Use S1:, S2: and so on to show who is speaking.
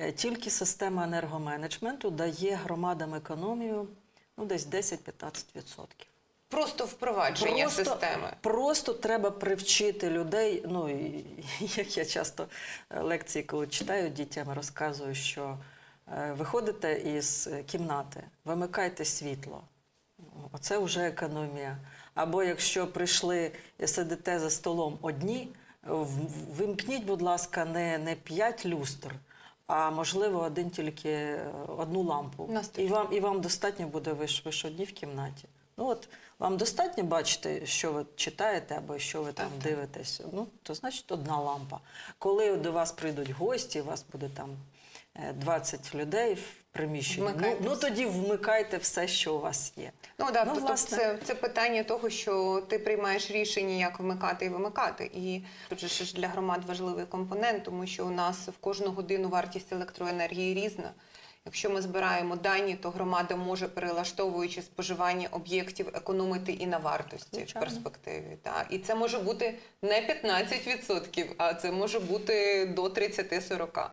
S1: Е, Тільки система енергоменеджменту дає громадам економію ну, десь 10-15%.
S2: Просто впровадження системи.
S1: Просто треба привчити людей. Ну і як я часто е, лекції, коли читаю дітям, розказую, що е, виходите із кімнати, вимикайте світло. Оце вже економія. Або якщо прийшли і сидите за столом одні, вимкніть, будь ласка, не, не 5 люстр, а можливо один тільки е, одну лампу.
S2: Настільки.
S1: І вам, і вам достатньо буде ви ж, ви ж одні в кімнаті. Ну от вам достатньо бачити, що ви читаєте або що ви там
S2: Так,
S1: дивитесь. Ну то значить одна лампа. Коли до вас прийдуть гості, у вас буде там е, 20 людей в приміщенні. Ну, ну тоді вмикайте все, що у вас є.
S2: Ну да,
S1: Ну,
S2: тобто
S1: власне.
S2: це, це питання того, що ти приймаєш рішення, як вмикати і вимикати. І тут же ж для громад важливий компонент, тому що у нас в кожну годину вартість електроенергії різна. Якщо ми збираємо дані, то громада може, перелаштовуючи споживання об'єктів, економити і на вартості
S1: Звичайно.
S2: в перспективі. Та. І це може бути не 15%, а це може бути до 30-40%.